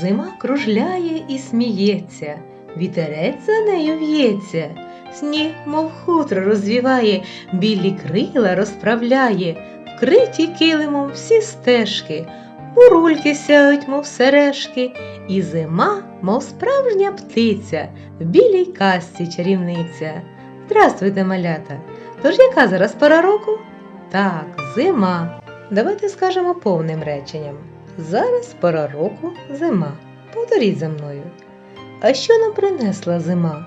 Зима кружляє і сміється, вітерець за нею в'ється, сніг, мов хутро розвіває, білі крила розправляє, вкриті килимом всі стежки, бурульки сяють, мов сережки, і зима, мов справжня птиця, в білій казці чарівниця. Здравствуйте, малята! Тож яка зараз пора року? Так, зима. Давайте скажемо повним реченням. Зараз пора року зима. Повторіть за мною. А що нам принесла зима?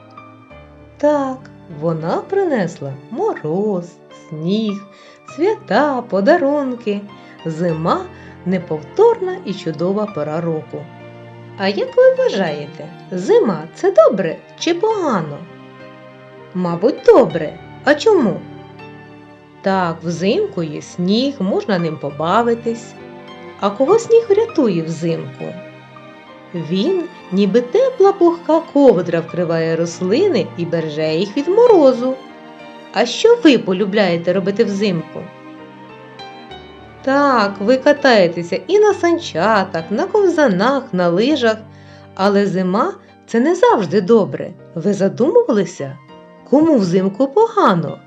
Так, вона принесла мороз, сніг, свята, подарунки. Зима неповторна і чудова пора року. А як ви вважаєте, зима це добре чи погано? Мабуть, добре. А чому? Так, взимку є сніг, можна ним побавитись. А кого сніг врятує взимку? Він, ніби тепла пухка ковдра вкриває рослини і береже їх від морозу. А що ви полюбляєте робити взимку? Так, ви катаєтеся і на санчатах, на ковзанах, на лижах, але зима це не завжди добре. Ви задумувалися? Кому взимку погано?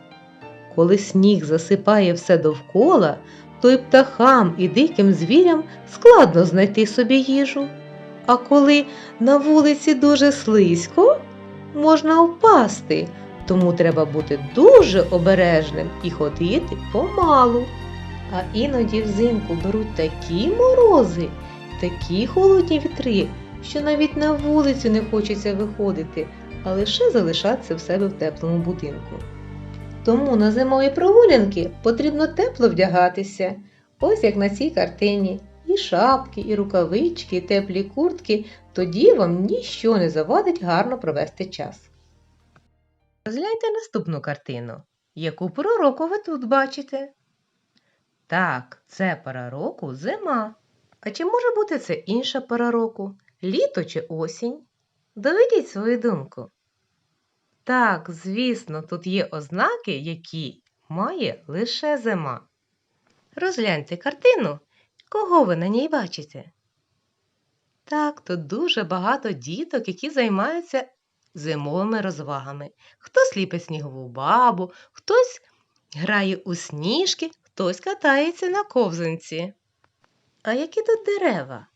Коли сніг засипає все довкола, то й птахам і диким звірям складно знайти собі їжу. А коли на вулиці дуже слизько, можна впасти, тому треба бути дуже обережним і ходити помалу. А іноді взимку беруть такі морози, такі холодні вітри, що навіть на вулицю не хочеться виходити, а лише залишатися в себе в теплому будинку. Тому на зимові прогулянки потрібно тепло вдягатися, ось як на цій картині. І шапки, і рукавички, і теплі куртки, тоді вам ніщо не завадить гарно провести час. Розгляньте наступну картину. Яку пору року ви тут бачите? Так, це пора року зима. А чи може бути це інша пора року? Літо чи осінь? Доведіть свою думку. Так, звісно, тут є ознаки, які має лише зима. Розгляньте картину, кого ви на ній бачите? Так, тут дуже багато діток, які займаються зимовими розвагами. Хтось ліпить снігову бабу, хтось грає у сніжки, хтось катається на ковзанці. А які тут дерева?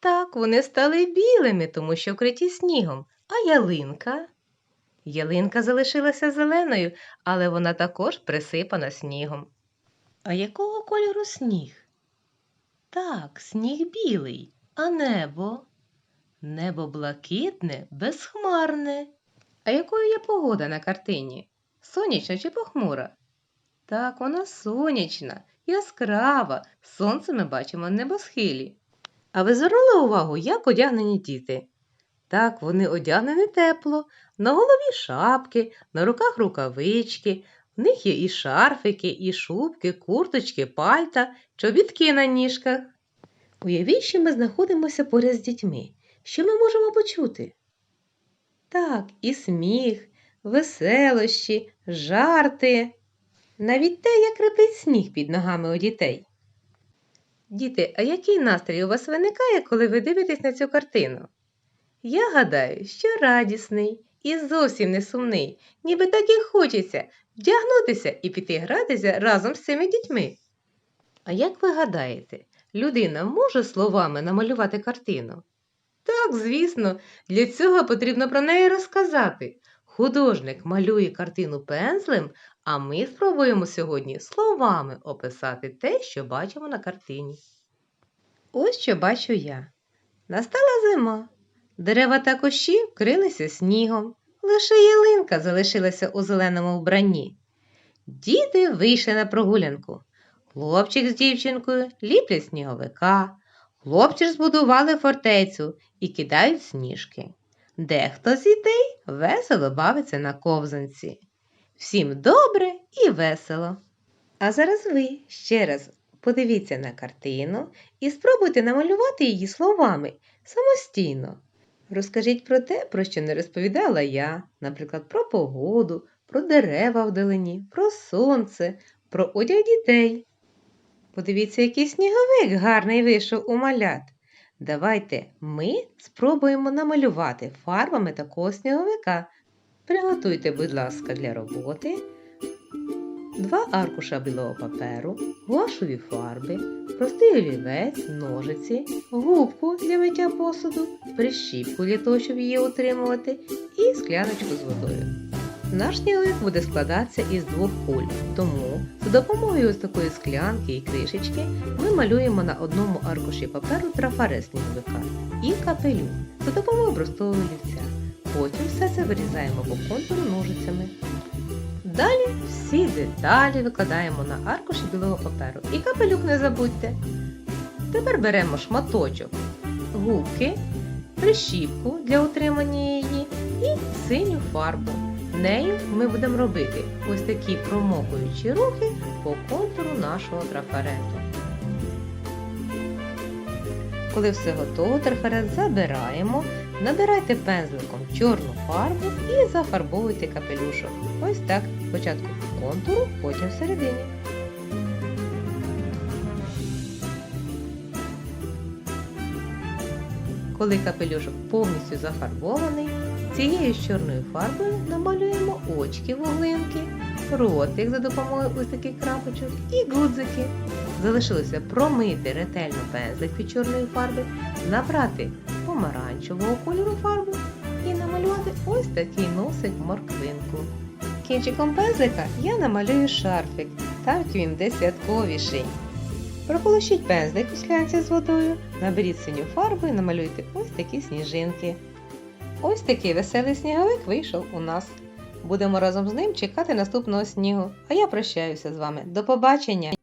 Так, вони стали білими, тому що вкриті снігом. А ялинка? Ялинка залишилася зеленою, але вона також присипана снігом. А якого кольору сніг? Так, сніг білий, а небо? Небо блакитне, безхмарне. А якою є погода на картині? Сонячна чи похмура? Так, вона сонячна, яскрава, сонце ми бачимо на небосхилі. А ви звернули увагу, як одягнені діти? Так, вони одягнені тепло, на голові шапки, на руках рукавички, в них є і шарфики, і шубки, курточки, пальта, чобітки на ніжках. Уявіть, що ми знаходимося поряд з дітьми. Що ми можемо почути? Так, і сміх, веселощі, жарти, навіть те, як репить сніг під ногами у дітей. Діти, а який настрій у вас виникає, коли ви дивитесь на цю картину? Я гадаю, що радісний і зовсім не сумний, ніби так і хочеться вдягнутися і піти гратися разом з цими дітьми. А як ви гадаєте, людина може словами намалювати картину? Так, звісно, для цього потрібно про неї розказати. Художник малює картину пензлем, а ми спробуємо сьогодні словами описати те, що бачимо на картині. Ось що бачу я. Настала зима. Дерева та кущі вкрилися снігом, лише ялинка залишилася у зеленому вбранні. Діти вийшли на прогулянку. Хлопчик з дівчинкою ліплять сніговика. Хлопці ж збудували фортецю і кидають сніжки. Дехто з дітей весело бавиться на ковзанці. Всім добре і весело. А зараз ви ще раз подивіться на картину і спробуйте намалювати її словами самостійно. Розкажіть про те, про що не розповідала я, наприклад, про погоду, про дерева вдалині, про сонце, про одяг дітей. Подивіться, який сніговик гарний вийшов у малят. Давайте ми спробуємо намалювати фарбами такого сніговика. Приготуйте, будь ласка, для роботи два аркуша білого паперу, гуашеві фарби, простий олівець, ножиці, губку для миття посуду, прищіпку для того, щоб її утримувати, і скляночку з водою. Наш сніговик буде складатися із двох куль, тому за допомогою ось такої склянки і кришечки ми малюємо на одному аркуші паперу трафарет сніговика і капелюх за допомогою простого олівця. Потім все це вирізаємо по контуру ножицями. Всі деталі викладаємо на аркуші білого паперу і капелюх не забудьте. Тепер беремо шматочок губки, прищіпку для утримання її і синю фарбу. Нею ми будемо робити ось такі промокуючі рухи по контуру нашого трафарету. Коли все готово, трафарет забираємо, набирайте пензликом чорну фарбу і зафарбовуйте капелюшок. Ось так, спочатку по контуру, потім всередині. Коли капелюшок повністю зафарбований, цією ж чорною фарбою намалюємо очки вуглинки, ротик за допомогою ось таких крапочок і гудзики. Залишилося промити ретельно пензлик від чорної фарби, набрати помаранчевого кольору фарбу і намалювати ось такий носик морквинку. Кінчиком пензлика я намалюю шарфик, так він буде святковіший. Прополощіть пензлик у склянці з водою, наберіть синю фарбу і намалюйте ось такі сніжинки. Ось такий веселий сніговик вийшов у нас. Будемо разом з ним чекати наступного снігу. А я прощаюся з вами. До побачення!